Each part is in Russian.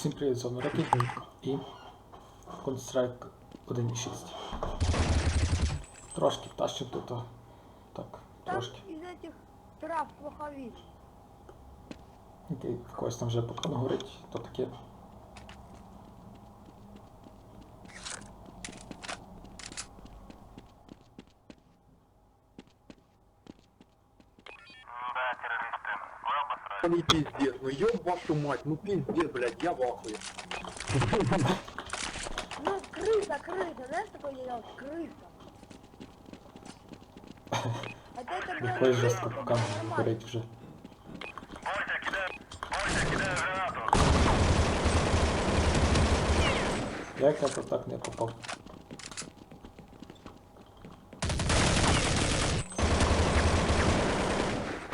синхронізовано ракетник і Constrike 1.6. Трошки пташчик тут. Так, трошки. Із цих трав плохові. Окей, в когось там вже патрон ну, горить, то таке. Они пиздец. Ну ёб вашу мать, ну пиздец, блядь, я в ахуе. Ну, крыса, крыса, знаешь, такое дело? Крыса. Хотя это было Якось не жорстко крыса, поки это нормально. горить вже. Як я то так не попав?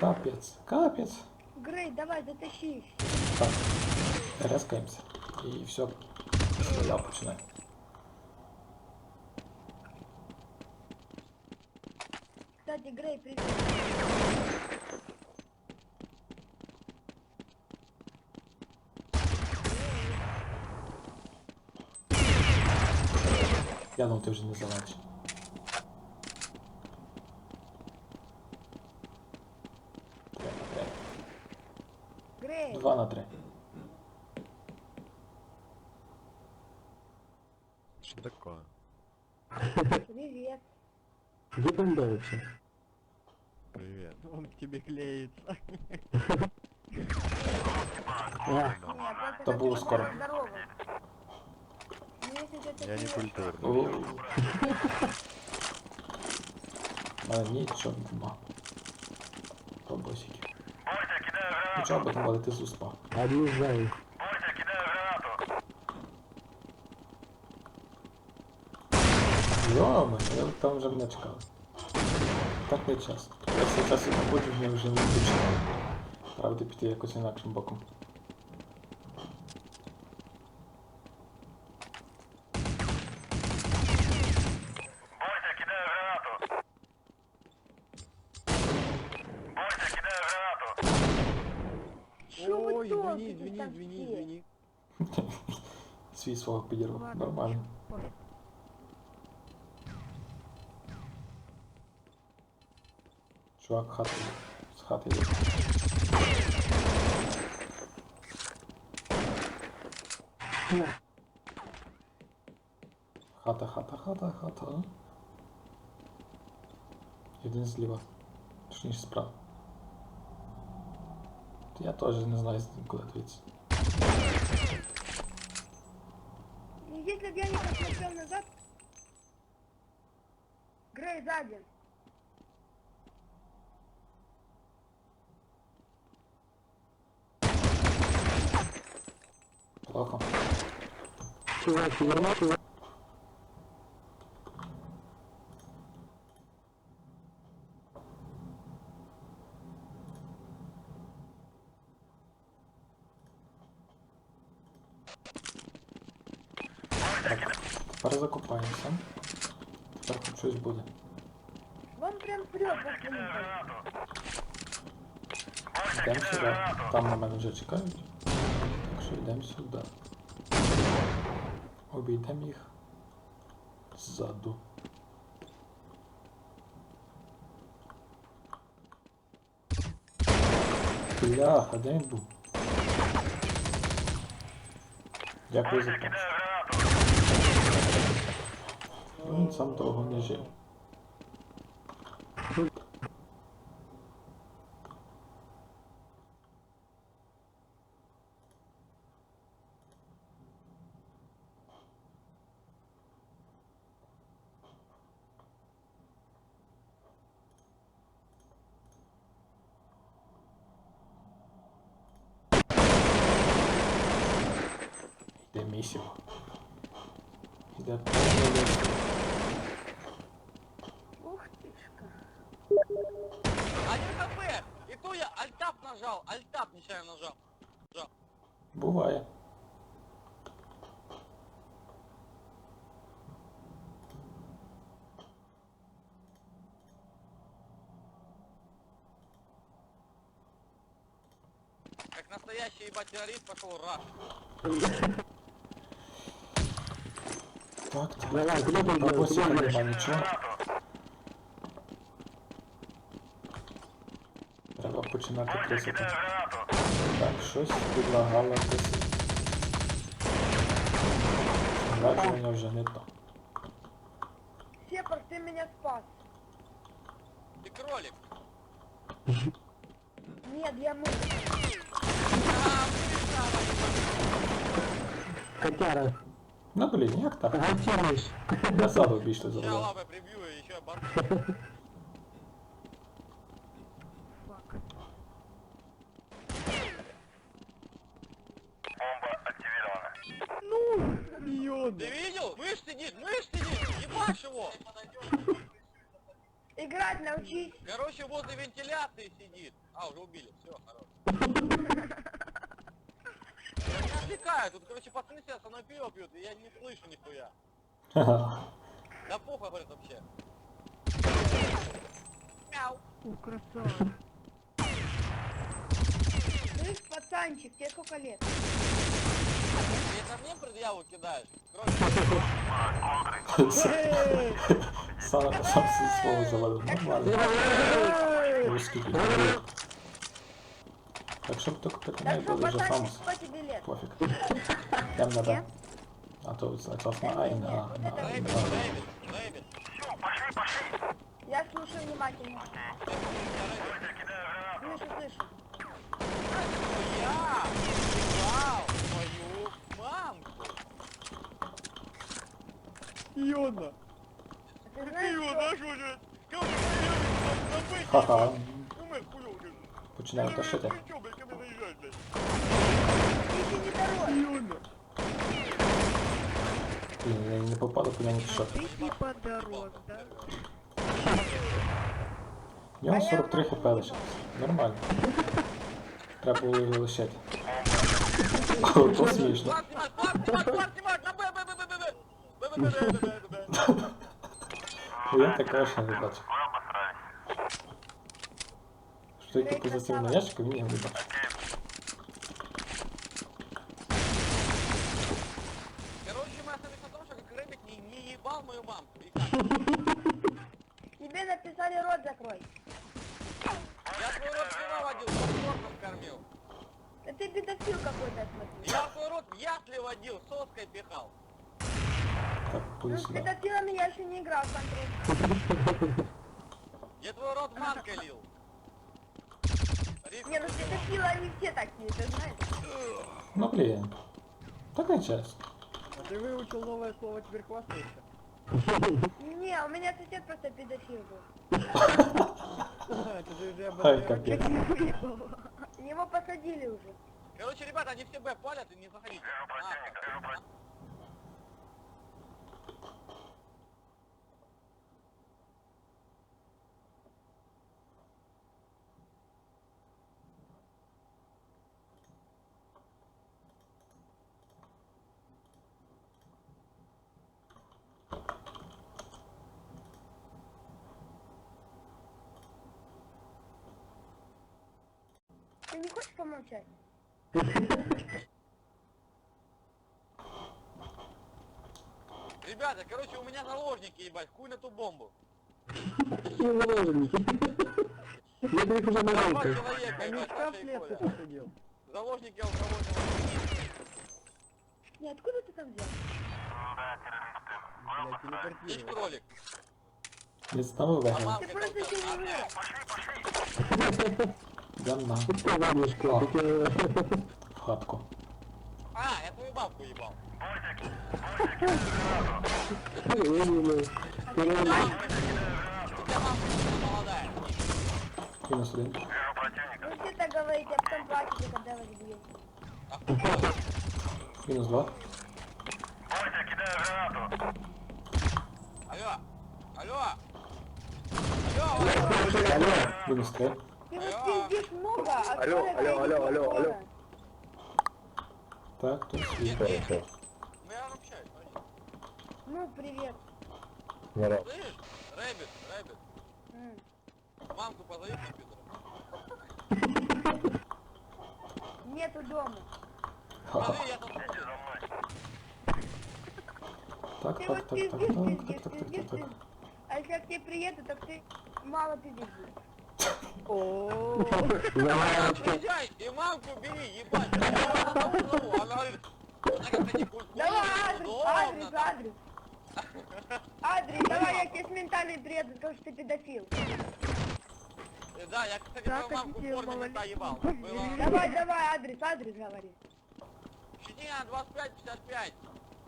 Капець, капець. Грей, давай, дотащи. Так, резкаємося. І все. Я починаю. Кстати, Грей, привет. Я думав, ти вже не залечиш. 2 на 3. Что такое? Привет. Где бомбается? Привет. Он к тебе клеится. Это было скоро. Я не культурный. А, ничего, бабосики. trzeba, bo tam walety z uspa. A bliżej. Wojtek, ideę granatu. Jo, no, ja tam żegneczka. Tak mnie ciasto. Ja sobie czasem pobudził mnie, że nie wytrzymał. Prawdy pity jakoś na czym boku. 40 пидоров. Нормально. Чувак, хаты, С хаты идет. Хата, хата, хата, хата. Один слева. Точнее, справа. Я тоже не знаю, куда двигаться. Посмотрел назад... Грей, сзади. Плохо. Чувак, нормально? Так, тепер закопаємося. Тепер хоч щось буде. Вон прям прет после них. Йдемо сюди. Там на мене вже чекають. Так що йдемо сюди. Обійдемо їх ззаду. Бляха, де він був? Дякую за помощь. Він сам довго не жив. Йде місіво. Йде повне И то я альтап нажал, альтап нечаянно нажал. Буває. Как настоящий ебать, террорист пошел раш. Так, так. Давай, куда ты идёшь? Бабусі починати крисити. Так, щось предлагало крисити. Враження вже не то. Сепар, ты меня спас. Ты кролик. Нет, я мышь. Самый, Котяра, Ну блін, як так? гатяш. Назаду більше Сейчас зробив. лапой прибью и еще борцу. Йода. Ты видел? Мышь сидит, мышь сидит, ебашь его. Играть научись. Короче, возле вентиляции сидит. А, уже убили, все, хорош. Меня отвлекают, тут, короче, пацаны сейчас со мной пиво пьют, и я не слышу нихуя. Да похуй, говорит, вообще. Мяу. Слышь, пацанчик, тебе сколько лет? Ты это мне предъяву кидаешь? Кроме Сам сам свій слово завалив. Нормально. Русський пісню. Так щоб тільки Да питання что, були вже пацанчик, фамус. сколько тебе лет? Пофіг. Там надо. А то це якраз на Ай, на на на Рэйбит, на- рэйбит, рэйбит. Я слушаю внимательно. Слышу, слышу. Заезжаешь, блядь? Ты не дорос. Йода. Блін, я не попаду, по ньому що. Ты типа дорос, да? В нього 43 хп лишилось. Нормально. Треба було його лишити. О, То смішно. Я такого ще не бачив. Що тільки позицію на ящику, він його не бачив. Короче, мы остановились на том, что как Рэббит не, не ебал мою мамку. И как? Тебе написали рот закрой. Я свой рот вчера водил, попкорном кормил. Да ты педофил какой-то, я смотрю. Я свой рот в ясли водил, соской пихал. Так, Ну, куди с сюди. педофилами я еще не играл в контроль. Я твой рот манкой лил. Не, ну педофилы они все такие, ты знаешь. Ну блін. Так не чесно. А ты выучил новое слово, теперь хвастаешься? Не, у меня сосед просто педофил был. Это же уже Ай, капець. Его посадили уже. Короче, ребята, они все Б палят и не заходите. Хочешь помолчать? Ребята, короче, у меня заложники, ебать, хуй на ту бомбу. Какие заложники? Я их уже Два человека, ебать, Саша и Коля. посадил. Заложники алкогольного. Не, откуда ты там взял? Блядь, ж телепортировал. кролик. Не знову А мамка Ты просто еще не А, вырос Йдем на Что ванюшка? О. Такие- в хатку. А, я твою бабку ебал. Ой-ой-ой. Перелом. У тебя мамка еще молодая. Мінус один. Вы все так говорите, а потом плачете, когда вас бьете. А хуй тебя. Мінус два. Алло. Алло. Алло, алло. Мінус три. Ты вот пиздишь много, а Алло, алло, алло, алло, алло. Так, тут. Нет, нет. Ну я общаюсь, подожди. Ну, привет. Слышишь? Рэббит, Рэббит. М. Мамку позови компьютер. Нету дома. Смотри, я тут... Так, Ты так, вот так, пиздишь, так, так, так, пиздишь, так, так, пиздишь, так, так. пиздишь. А если к тебе приеду, так ты мало пиздишь. О, Приезжай и мамку бери, ебать. Она говорит, не Давай адрес, адрес, адрес. Адрес, давай я тебе с ментами приеду, скажу, что ты педофил. Да, я, кстати, твою мамку в форме мента малолетние ебал. поверили. Было... Давай, давай, адрес, адрес говори. Щетина 25-55.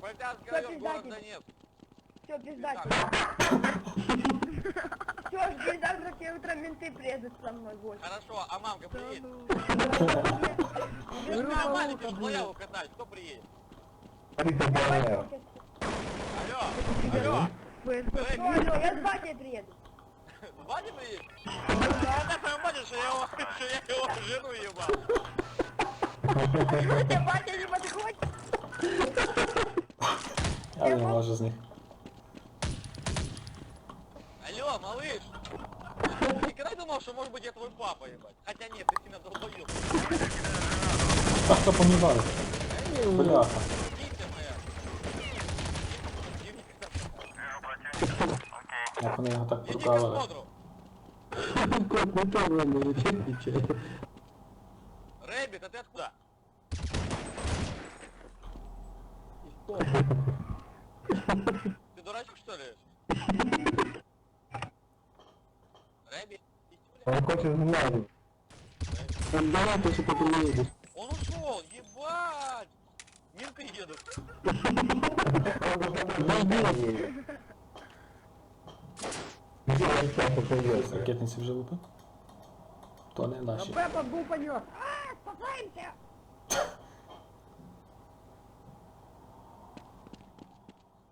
Полтавский Что район, город? Донецк. Все, пиздать. Все, жди, завтра тебе утром менты приедут со мной в гости. Хорошо, а мамка приедет? ну. Ты же меня маленький в заяву катать, кто приедет? Алло, алло, алло, я с батей приеду. Ваня приедет? Я так понимаю, что я его, что я его жену ебал. Батя не подходит? Я не можу з них. Алло, малыш. Никогда не думал, что может быть я твой папа, ебать? Хотя нет, ты сильно долбоёб. Так, хто помівали? Бляха. Як вони його так осмотру. Рэббит, а ты откуда? Ты дурачок, что ли? Рэббит, иди, бля. Он ушел, ебать! Минка едут. Ракетниці вже лупи? То не наші. Пепа был понес. А, спасаемся!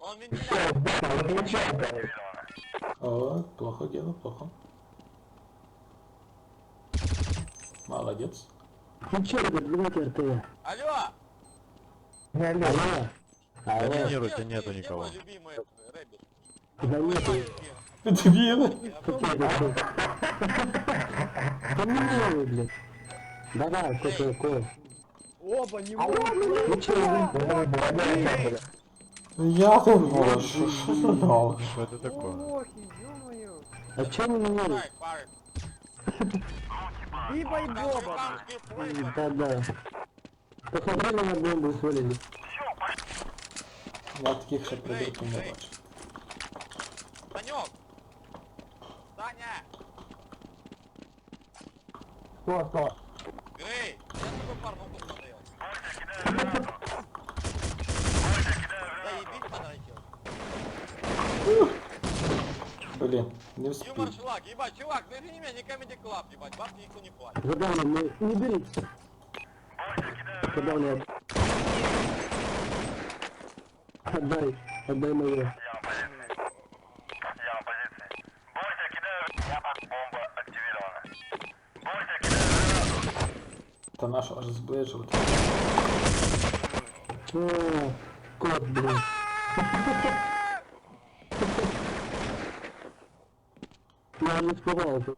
Он вентилятор. О, плохо дело, плохо. Молодец. Алло! Доминируйте, Где- нету где никого. мой любимый этот, Рэббит? Да нету. Дебіли. Помилуй, блядь. Давай, какой кой. Оба, не Ну? Я не можу, що що за дал? Что это такое? А вы не можете? Там Боба. американские флэши. Да, да. Посмотрели на бомбу и свалили. Я таких ще придурків не бачу. Санек! Саня! Кто, кто? Грей! Я с тобой порнуху смотрел. Заебись подрочил. Блін, не Юмор вспів. шлак, ебать, чувак, ну извини меня, не Comedy Club, ебать, бабки никто не платит. Задавно, мы не берите. Задавно. Отдай, отдай мою. Та нашу аж зближувати. О, кот, блин. не испугался.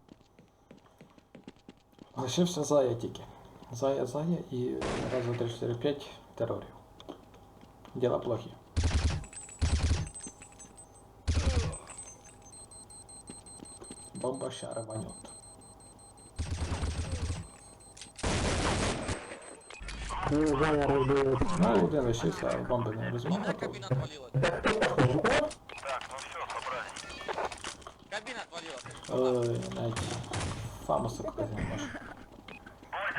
Лишився зая тільки. Зая, зая і раз, два, три, чотири, п'ять терорів. Діла плохі. Бомба ща рванет. Ну, Зая разбил. Ну, один лишився, а бомби не У меня Ой, навіть фамуса показати не може.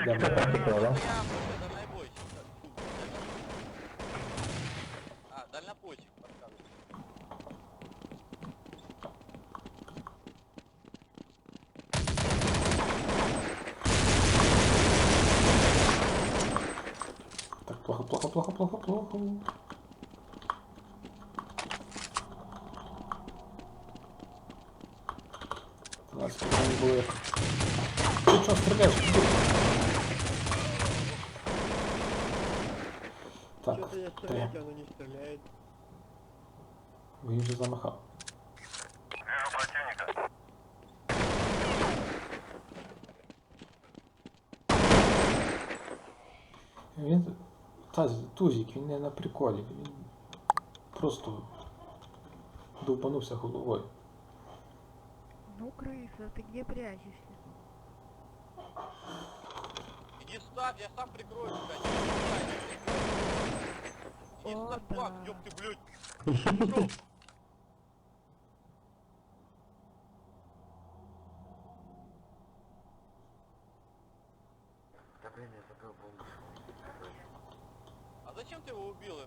Де Він вже замахав. Він. Та Тузік, він не на приколі, він просто довбанувся головою. Ну, крыса, ты где прячешься? Иди ставь, я сам прикрою тебя. Иди О, ставь да. флаг, ёб ты, блядь. Пошёл.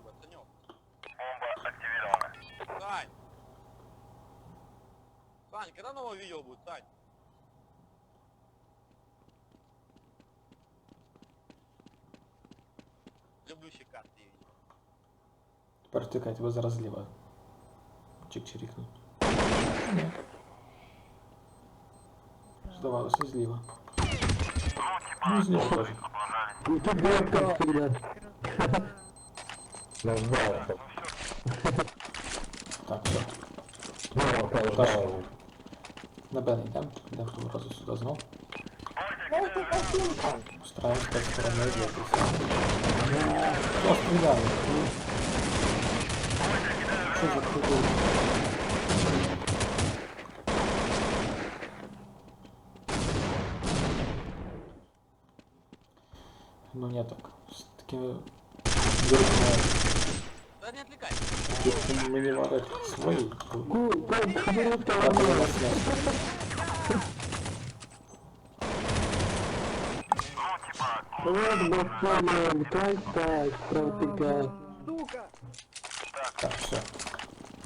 ты его убил, его, Санек? Бомба активирована. Сань! Сань, когда новое видео будет, Сань? Люблю щекастые видео. Тепер тикай, тебе зараз зліва. Чик-чирікнуть. Здавалося, зліва. Ну, зліва теж. И тут было как всегда. Красава. Так, все. Таш. На Б не йдемо, йдемо того разу сюди знов. Дайте картинку. Стараємось так сторони дивитися. Хто стріляє? Що за придурок? Ну не так. З такими дірками, Да не отвлекай. дірками мені варять свої. Ку, как берут Я там. тебе нас не Вот, баханом, как так, протыкать. Сука, Так, все.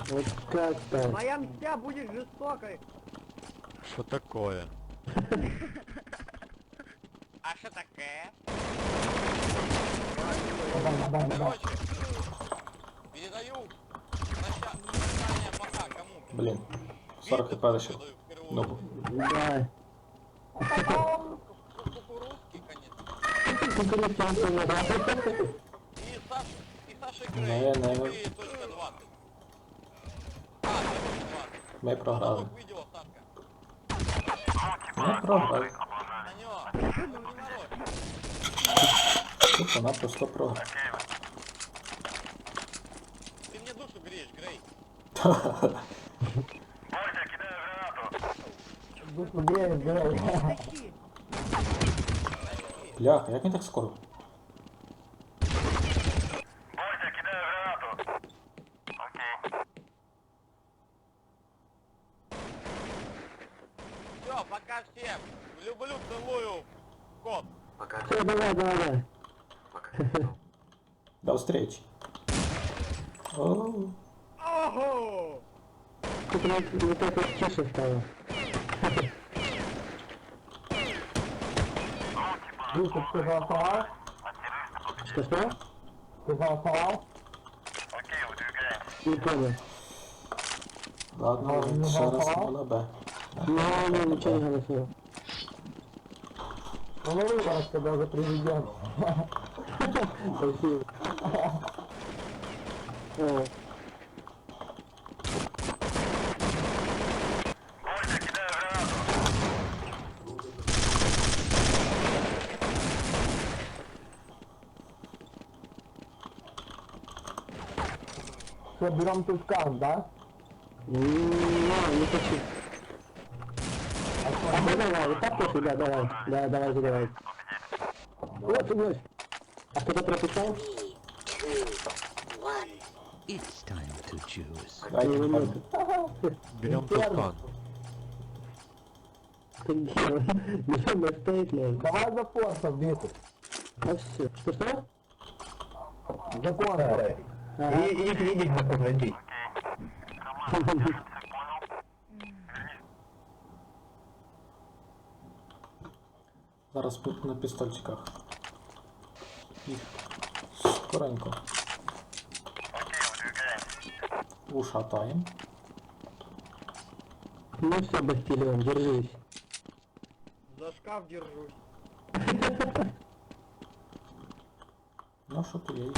Вот как так. моя мстя будет жестокой. Что такое? А что такое? Короче, передаю начальное пока кому? Блін. 40 хп первую Ну. Да. Кукурузки, конечно. Надо. И Саша, и Саша Грей. не, Ты не. точка 20. Ты точка 20. ми програли. Ми програли. Санек, ну не нарочно. Тут вона просто програла. Ты мне душу греешь, Грей. Тащи. Бляха, як він так скоро? Все, пока всем. Люблю, целую. Кот. Пока. Все, давай, давай, давай. Пока. До встречи. О, Ого! Тут вот, вот это тише стало. Виход, ты голосовал? Что, что? Ты голосовал? Не понял. ладно, ще раз йду на Б. Не, не, ничего не голосовал. Ну, на выборах, когда за президент. Спасибо. О. Все, берем тут каст, да? Не, не хочу. А, ну давай, вот так вот, да, давай. Да, давайте, давай. Вот, вот. А кто-то прописал? It's time to choose. Дайте Не, тепер. не. Берем тускан. Берем на стейтлер. Давай за форсом, Виху. А все. Что, что? Закон. Ага. И их видеть на погоди. Зараз тут на пістольчиках. Їх скоренько. Ушатаємо. Ну все, Бастилион, держись. За шкаф держусь. Ну що то є?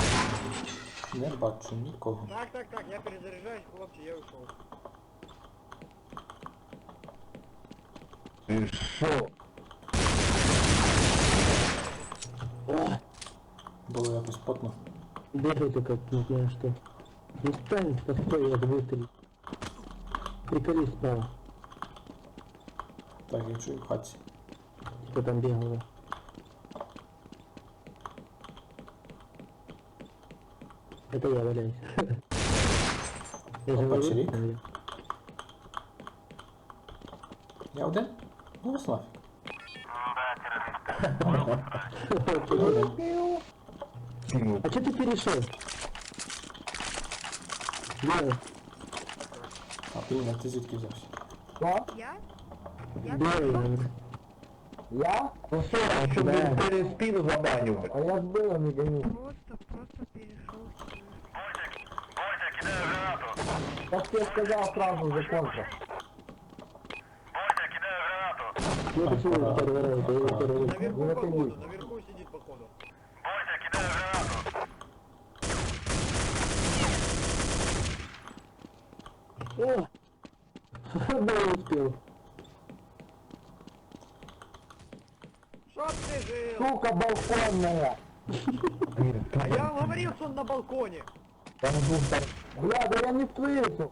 Не бачу нікого. Так, так, так, я перезаряжаюсь, хлопці, я ушел. Було якось потно. Бегайте как не знаю что. Не стань, постой, я выстрелю. Приколись справа, Так, я чую в хаті. кто там бегал. Это я валяюсь. Я же Опа, говорю, чирик. что я. Я один? Ну вас нафіг. А что ты перешел? Да, А блін, а ти звідки взявся? Я? Я белый. Я? Ну что, Щоб да. він через спину забанювати. А я с белым не гоню. просто, просто Как я сказал, сразу раз? Я второй раз. Наверху, Не походу, сидит, походу. О! Да, успел. Чтоб ты жил! Сука балконная! А я говорил, что он на балконе! Бля, да я не слышу!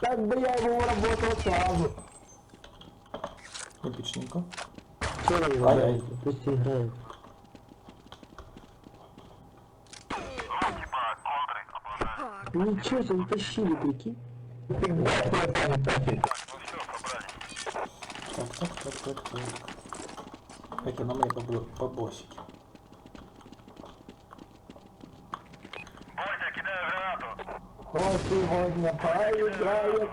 Так бы я его работал сразу. Епічненько. Что вы играете? Пусть играет. Ничего себе, утащили, прикинь. Так, так, так, так, так. Это на мои побо- побосики. Кто сегодня поиграет?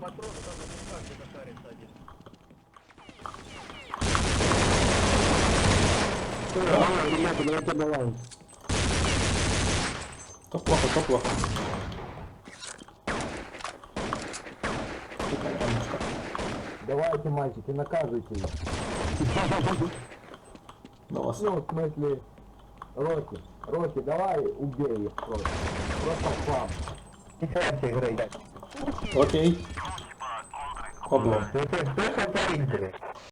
Патроны там на кустах где-то шарится один. Давай, ребята, давайте баланс. То плохо, то плохо. Давайте, мальчики, наказывайте их. Ну, в смысле, Рокки, Рокки, давай убей их просто. Просто хлам. Окей. Облом.